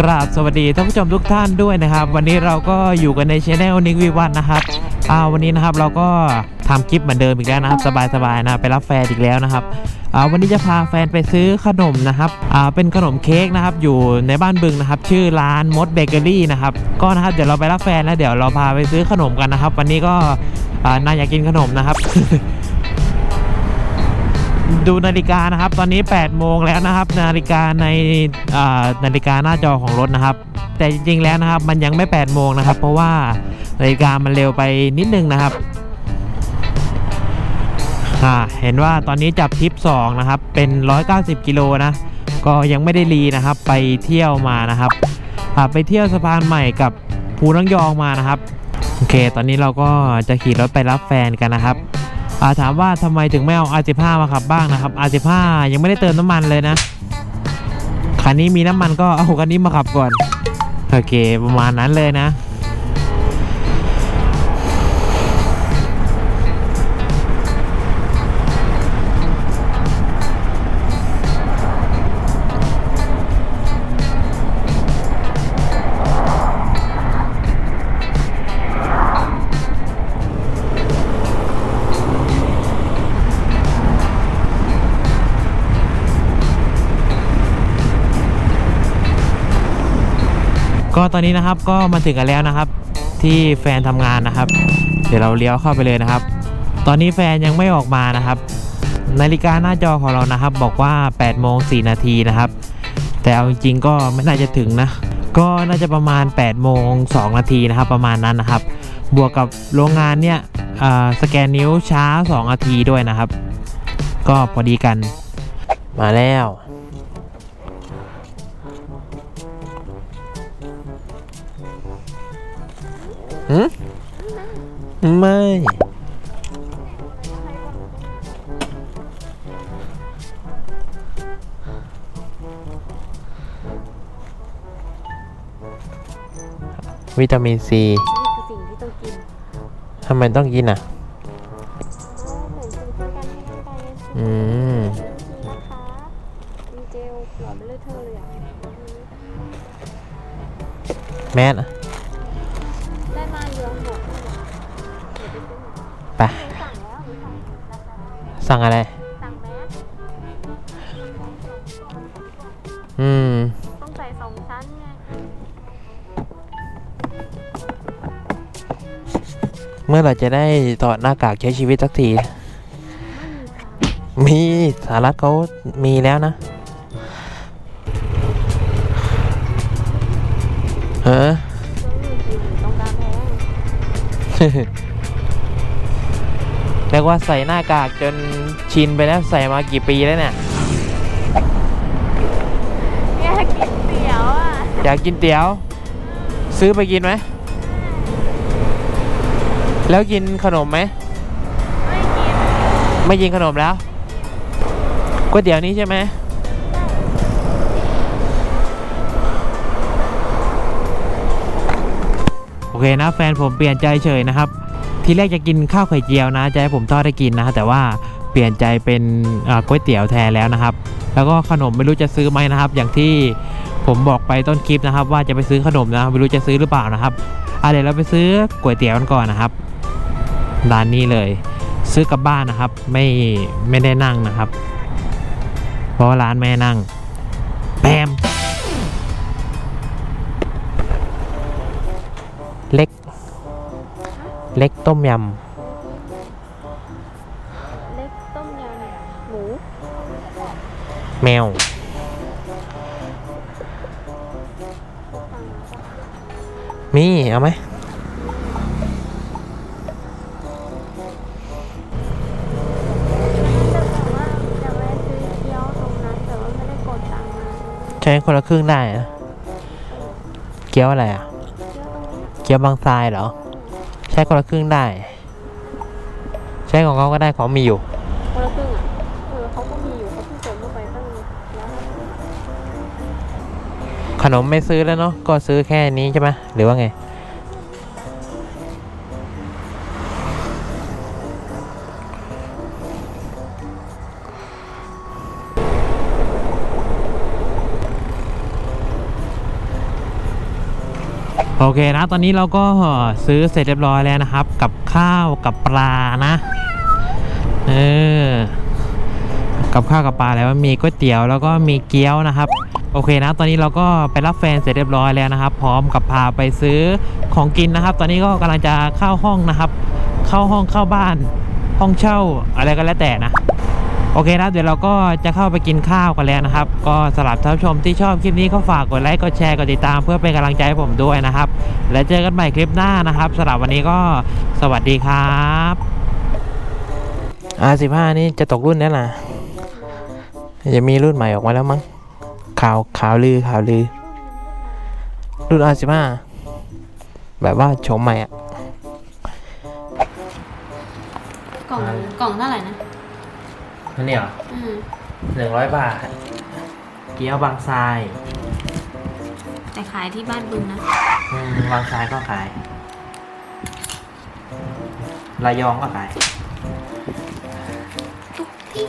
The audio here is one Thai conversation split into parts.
กราบสวัสดีท่านผู้ชมทุกท่านด้วยนะครับ วันนี้เราก็อยู่กันในช anel นิกวิวันนะครับอ่าวันนี้นะครับเราก็ทำคลิปเหมือนเดิมอีกแล้วนะครับ สบายๆนะไปรับแฟนอีกแล้วนะครับอ่าวันนี้จะพาแฟนไปซื้อขนมนะครับอ่าเป็นขนมเค้กนะครับ อยู่ในบ้านบึงนะครับ ชื่อร้านมดเบเกอรี่นะครับก็นะครับเดี๋ยวเราไปรับแฟนแล้วเดี๋ยวเราพาไปซื้อขนมกันนะครับ วันนี้ก็อ่าน่าอยากกินขนมนะครับ ดูนาฬิกานะครับ ตอนนี้ 8 โมงแล้วนะครับ นาฬิกาในนาฬิกาหน้าจอของรถนะครับ แต่จริงๆแล้วนะครับ มันยังไม่ 8 โมงนะครับ เพราะว่านาฬิกามันเร็วไปนิดนึงนะครับอ่าเห็นว่าตอนนี้จับทริป 2 นะครับ เป็น 190 กิโลนะ ก็ยังไม่ได้รีนะครับ ไปเที่ยวมานะครับไปเที่ยวสะพานใหม่กับภูนังยองมานะครับ โอเค ตอนนี้เราก็จะขี่รถไปรับแฟนกันนะครับ อ่าถามว่าทำไมถึงไม่เอา R15 มาขับบ้างนะครับ R15 ยังไม่ได้เติมน้ำมันเลยนะคันนี้มีน้ำมันก็เอาคันนี้มาขับก่อนโอเค ประมาณนั้นเลยนะ ก็ตอนนี้นะครับก็มาถึงกันแล้วนะครับ ที่แฟนทำงานนะครับ เดี๋ยวเราเลี้ยวเข้าไปเลยนะครับ ตอนนี้แฟนยังไม่ออกมานะครับ นาฬิกาหน้าจอของเรานะครับ บอกว่า8โมง4นาทีนะครับ แต่เอาจริงๆก็ไม่น่าจะถึงนะ ก็น่าจะประมาณ8โมง2นาทีนะครับ ประมาณนั้นนะครับ บวกกับโรงงานเนี่ยสแกนนิ้วช้า 2 นาทีด้วยนะครับ ก็พอดีกันมาแล้ว หืมไม่ วิตามินซีนี่คือสิ่งที่ต้องกินทำไมต้องกินอะ เพราะว่าเหมือนเป็นเพื่อนกันให้ร่างกายเนี่ยสุขอืมทีนะคะมีเจลหลอดไปเลยเธอเลยอะแมสอะ ไปสั่งอะไรสั่งแมสอืม ต้องใส่สองชั้นไงเมื่อเราจะได้ถอดหน้ากากใช้ชีวิตสักที มีสารัฐเขามีแล้วนะฮะเครื่องมือกินต้องการแพง เรียกว่าใส่หน้ากากจนชินไปแล้วใส่มากี่ปีแล้วเนี่ยอยากกินเตี๋ยวอะอยากกินเตี๋ยว ซื้อไปกินไหมแล้วกินขนมไหมไม่กินไม่กินขนมแล้วก๋วยเตี๋ยวนี้ใช่ไหมโอเคนะแฟนผมเปลี่ยนใจเฉยนะครับ ทีแรกจะกินข้าวไข่เจียวนะจะให้ผมทอดให้กินนะแต่ว่าเปลี่ยนใจเป็นก๋วยเตี๋ยวแทนแล้วนะครับ แล้วก็ขนมไม่รู้จะซื้อไหมนะครับ อย่างที่ผมบอกไปต้นคลิปนะครับ ว่าจะไปซื้อขนมนะไม่รู้จะซื้อหรือเปล่านะครับอะเดี๋ยวเราไปซื้อก๋วยเตี๋ยวกันก่อนนะครับร้านนี้เลย ซื้อกลับบ้านนะครับ ไม่ไม่ได้นั่งนะครับ เพราะว่าร้านแม่นั่ง เล็กต้มยเล็กต้มยำหมูำแมว มีเอาไหมจะบอกว่าจะแวะซื้อเกี๊ยวตรงนั้นแต่ว่าไม่ได้กดตังค์มาใช้คนละครึ่งได้นะเกี๊ยวอะไรอะ เกี๊ยวตรงนี้เกี๊ยวบางทรายเหรอ ใช้คนละครึ่งได้ ใช้ของเขาก็ได้ของมีอยู่ คนละครึ่งอะเออเขาก็มีอยู่เขาเพิ่งเสริมเข้าไปตั้งแล้วขนมไม่ซื้อแล้วเนาะก็ซื้อแค่นี้ใช่ไหมหรือว่าไง โอเคนะ ตอนนี้เราก็ซื้อเสร็จเรียบร้อยแล้วนะครับ กับข้าวกับปลานะ เออ กับข้าวกับปลาแล้วมีก๋วยเตี๋ยวแล้วก็มีเกี๊ยวนะครับ โอเคนะ ตอนนี้เราก็ไปรับแฟนเสร็จเรียบร้อยแล้วนะครับ พร้อมกับพาไปซื้อของกินนะครับ ตอนนี้ก็กำลังจะเข้าห้องนะครับ เข้าห้องเข้าบ้าน ห้องเช่าอะไรก็แล้วแต่นะ โอเคนะเดี๋ยวเราก็จะเข้าไปกินข้าวกันแล้วนะครับ ก็สำหรับท่านผู้ชมที่ชอบคลิปนี้ก็ฝากกดไลค์กดแชร์กดติดตามเพื่อเป็นกำลังใจให้ผมด้วยนะครับ และเจอกันใหม่คลิปหน้านะครับสำหรับวันนี้ก็สวัสดีครับอาสิบห้านี่จะตกรุ่นแล้วนะจะมีรุ่นใหม่ออกมาแล้วมั้งข่าวข่าวลือข่าวลือ รุ่นอาสิบห้าแบบว่าโฉมใหม่อะกล่องกล่องเท่าไหร่นะ นั่นเนี่ยอืมหนึ่งร้อยบาท เกี๊ยวบางทรายแต่ขายที่บ้านบึงนะ อืมบางทรายก็ขายระยองก็ขาย ทุกที่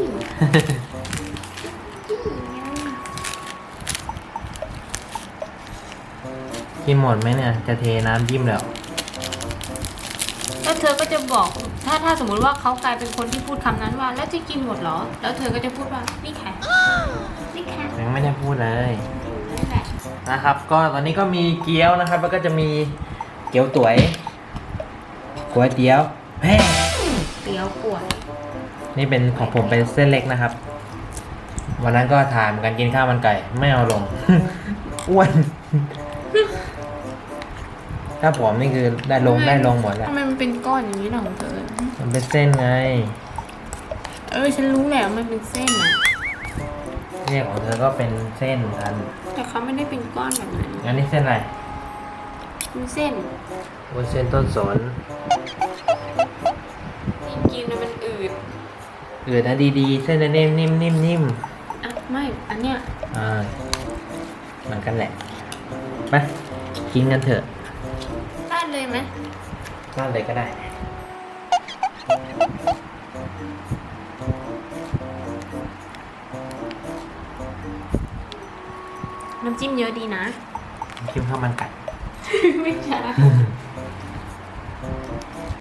กินหมดไหมเนี่ย จะเทน้ำจิ้มแล้วแล้วเธอก็จะ บอก ถ้าถ้าสมมุติว่าเขากลายเป็นคนที่พูดคำนั้นว่า แล้วจะกินหมดเหรอ แล้วเธอก็จะพูดว่านี่แค่นี่แค่ยังไม่ได้พูดเลยนั่นแหละนะครับ ก็ตอนนี้ก็มีเกี๊ยวนะครับ แล้วก็จะมีเกี๊ยวตุ๋ยก๋วยเตี๋ยวแม่เตี๋ยวกล้วยนี่เป็นของผมเป็นเส้นเล็กนะครับ วันนั้นก็ถ่ายเหมือนกันกินข้าวมันไก่ไม่เอาลง อ้วน ถ้าผมนี่คือได้ลงได้ลงหมดแล้วทำไมมันเป็นก้อนอย่างนี้ล่ะของเธอมันเป็นเส้นไง เออฉันรู้แหละว่ามันเป็นเส้นนะเนี่ยของเธอก็เป็นเส้นอันแต่เขาไม่ได้เป็นก้อนแบบนั้นอันนี้เส้นอะไรเป็นเส้นวุ้นเส้นต้นสนยิ่งกินแล้วมันอืดเออนะดีๆ เส้นนิ่มนิ่มนิ่มนิ่มอะไม่อันเนี้ยอ่าเหมือนกันแหละไปกินกันเถอะได้เลย ไหมราดเลยก็ได้ น้ำจิ้มเยอะดีนะคิมข้าวมันไก่ ไม่ใช่